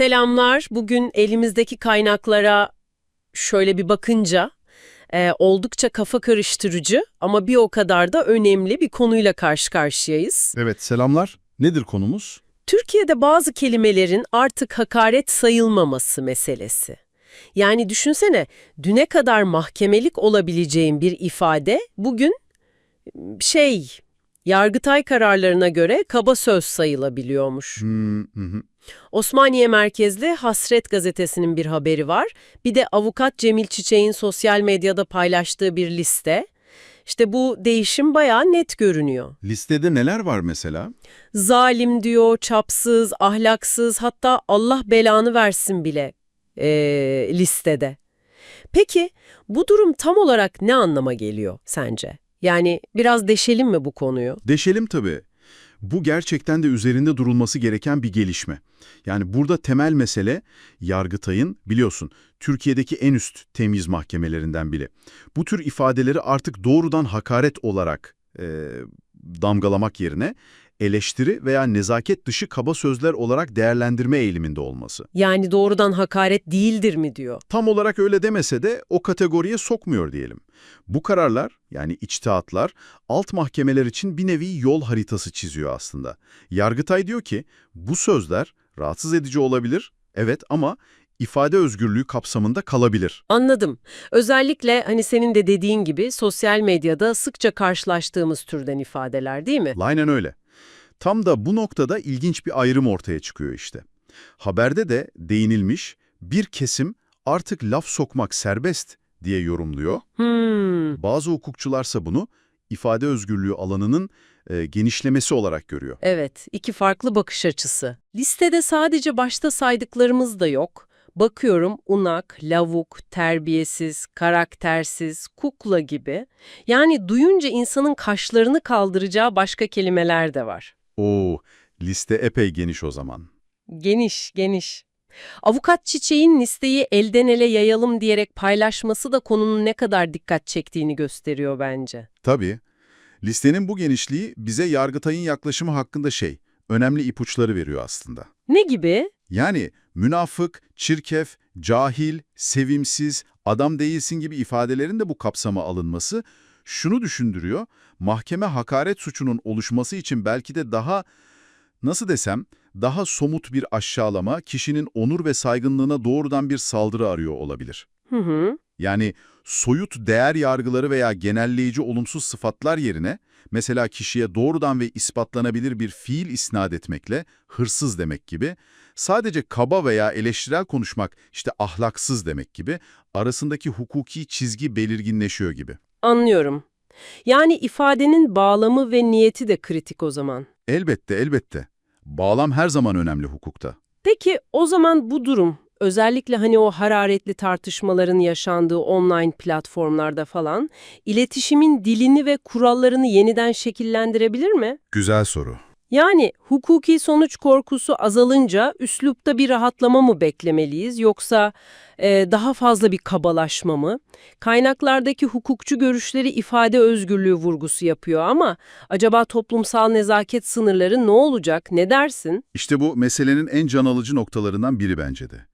Selamlar. Bugün elimizdeki kaynaklara şöyle bir bakınca e, oldukça kafa karıştırıcı ama bir o kadar da önemli bir konuyla karşı karşıyayız. Evet, selamlar. Nedir konumuz? Türkiye'de bazı kelimelerin artık hakaret sayılmaması meselesi. Yani düşünsene düne kadar mahkemelik olabileceğin bir ifade bugün şey Yargıtay kararlarına göre kaba söz sayılabiliyormuş. Hmm, hı hı. Osmaniye merkezli Hasret gazetesinin bir haberi var. Bir de avukat Cemil Çiçek'in sosyal medyada paylaştığı bir liste. İşte bu değişim bayağı net görünüyor. Listede neler var mesela? Zalim diyor, çapsız, ahlaksız hatta Allah belanı versin bile eee, listede. Peki bu durum tam olarak ne anlama geliyor sence? Yani biraz deşelim mi bu konuyu? Deşelim tabii. Bu gerçekten de üzerinde durulması gereken bir gelişme. Yani burada temel mesele Yargıtay'ın biliyorsun Türkiye'deki en üst temyiz mahkemelerinden biri. Bu tür ifadeleri artık doğrudan hakaret olarak e, damgalamak yerine eleştiri veya nezaket dışı kaba sözler olarak değerlendirme eğiliminde olması. Yani doğrudan hakaret değildir mi diyor. Tam olarak öyle demese de o kategoriye sokmuyor diyelim. Bu kararlar yani içtihatlar alt mahkemeler için bir nevi yol haritası çiziyor aslında. Yargıtay diyor ki bu sözler rahatsız edici olabilir evet ama ifade özgürlüğü kapsamında kalabilir. Anladım. Özellikle hani senin de dediğin gibi sosyal medyada sıkça karşılaştığımız türden ifadeler değil mi? Aynen öyle. Tam da bu noktada ilginç bir ayrım ortaya çıkıyor işte. Haberde de değinilmiş bir kesim artık laf sokmak serbest diye yorumluyor. Hmm, Bazı hukukçularsa bunu ifade özgürlüğü alanının e, genişlemesi olarak görüyor. evet, iki farklı bakış açısı. Listede sadece başta saydıklarımız da yok. Bakıyorum unak, lavuk, terbiyesiz, karaktersiz, kukla gibi. Yani duyunca insanın kaşlarını kaldıracağı başka kelimeler de var. Oo, liste epey geniş o zaman. Geniş, geniş. Avukat Çiçek'in listeyi elden ele yayalım diyerek paylaşması da konunun ne kadar dikkat çektiğini gösteriyor bence. Tabii, listenin bu genişliği bize Yargıtay'ın yaklaşımı hakkında şey, önemli ipuçları veriyor aslında. Ne gibi? Yani münafık, çirkef, cahil, sevimsiz, adam değilsin gibi ifadelerin de bu kapsama alınması şunu düşündürüyor, mahkeme hakaret suçunun oluşması için belki de daha, nasıl desem, daha somut bir aşağılama, kişinin onur ve saygınlığına doğrudan bir saldırı arıyor olabilir. Hı hı. Yani soyut değer yargıları veya genelleyici olumsuz sıfatlar yerine mesela kişiye doğrudan ve ispatlanabilir bir fiil isnat etmekle hırsız demek gibi sadece kaba veya eleştirel konuşmak işte ahlaksız demek gibi arasındaki hukuki çizgi belirginleşiyor gibi. Anlıyorum. Yani ifadenin bağlamı ve niyeti de kritik o zaman. Elbette elbette. Bağlam her zaman önemli hukukta. Peki o zaman bu durum, özellikle hani o hararetli tartışmaların yaşandığı online platformlarda falan, iletişimin dilini ve kurallarını yeniden şekillendirebilir mi? Güzel soru. Yani hukuki sonuç korkusu azalınca üslupta bir rahatlama mı beklemeliyiz yoksa e, daha fazla bir kabalaşma mı? Kaynaklardaki hukukçu görüşleri ifade özgürlüğü vurgusu yapıyor ama acaba toplumsal nezaket sınırları ne olacak, ne dersin? İşte bu meselenin en can alıcı noktalarından biri bence de.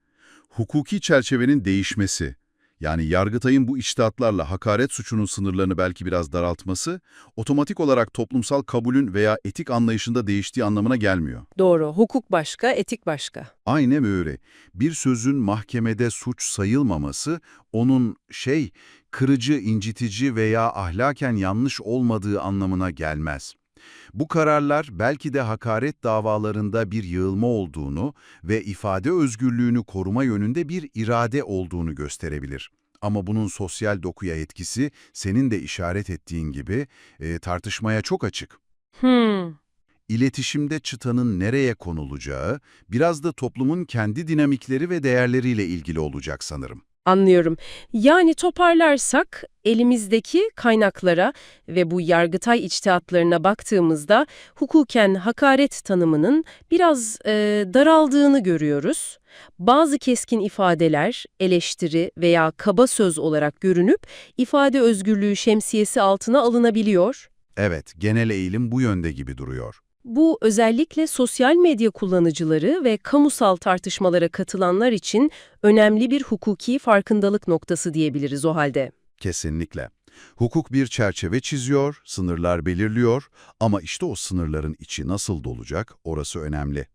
Hukuki çerçevenin değişmesi, yani Yargıtay'ın bu içtihatlarla hakaret suçunun sınırlarını belki biraz daraltması, otomatik olarak toplumsal kabulün veya etik anlayışında değiştiği anlamına gelmiyor. Doğru, hukuk başka, etik başka. Aynen öyle. Bir sözün mahkemede suç sayılmaması, onun şey, kırıcı, incitici veya ahlaken yanlış olmadığı anlamına gelmez. Bu kararlar belki de hakaret davalarında bir yığılma olduğunu ve ifade özgürlüğünü koruma yönünde bir irade olduğunu gösterebilir. Ama bunun sosyal dokuya etkisi senin de işaret ettiğin gibi e, tartışmaya çok açık. Hmm, İletişimde çıtanın nereye konulacağı biraz da toplumun kendi dinamikleri ve değerleriyle ilgili olacak sanırım. Anlıyorum. Yani toparlarsak elimizdeki kaynaklara ve bu yargıtay içtihatlarına baktığımızda hukuken hakaret tanımının biraz e, daraldığını görüyoruz. Bazı keskin ifadeler, eleştiri veya kaba söz olarak görünüp ifade özgürlüğü şemsiyesi altına alınabiliyor. Evet, genel eğilim bu yönde gibi duruyor. Bu özellikle sosyal medya kullanıcıları ve kamusal tartışmalara katılanlar için önemli bir hukuki farkındalık noktası diyebiliriz o halde. Kesinlikle. Hukuk bir çerçeve çiziyor, sınırlar belirliyor ama işte o sınırların içi nasıl dolacak orası önemli.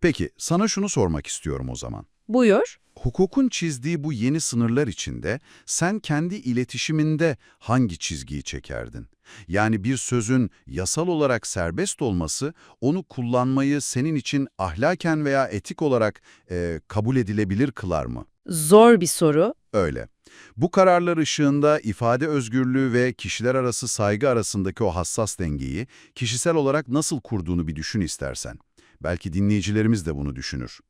Peki sana şunu sormak istiyorum o zaman. Buyur. Hukukun çizdiği bu yeni sınırlar içinde sen kendi iletişiminde hangi çizgiyi çekerdin? Yani bir sözün yasal olarak serbest olması onu kullanmayı senin için ahlaken veya etik olarak e, kabul edilebilir kılar mı? Zor bir soru. Öyle. Bu kararlar ışığında ifade özgürlüğü ve kişiler arası saygı arasındaki o hassas dengeyi kişisel olarak nasıl kurduğunu bir düşün istersen. Belki dinleyicilerimiz de bunu düşünür.